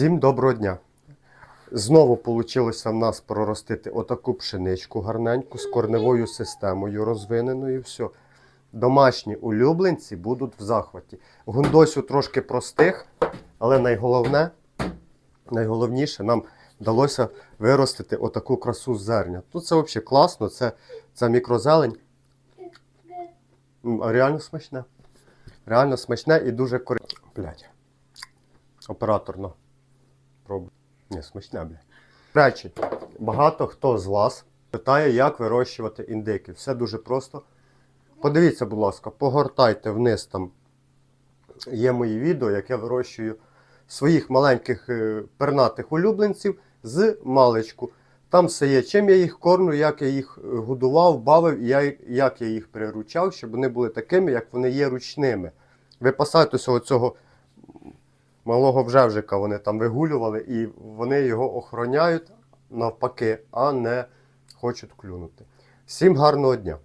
Всім доброго дня! Знову вийшло в нас проростити отаку пшеничку гарненьку з корневою системою розвиненою. Все. Домашні улюбленці будуть в захваті. Гундосю трошки простих, але найголовне, найголовніше нам вдалося виростити отаку красу зерня. Тут це взагалі класно, це, це мікрозелень. Реально смачне. Реально смачне і дуже корисно. Блять. Операторно. Пробуй. Ні, смачне, бля. Речі, багато хто з вас питає, як вирощувати індики. Все дуже просто. Подивіться, будь ласка, погортайте вниз там. Є мої відео, як я вирощую своїх маленьких е, пернатих улюбленців з маличку. Там все є, чим я їх кормлю, як я їх годував, бавив, і як я їх приручав, щоб вони були такими, як вони є ручними. Випасайте ось цього малого вжевжика вони там вигулювали, і вони його охороняють навпаки, а не хочуть клюнути. Всім гарного дня!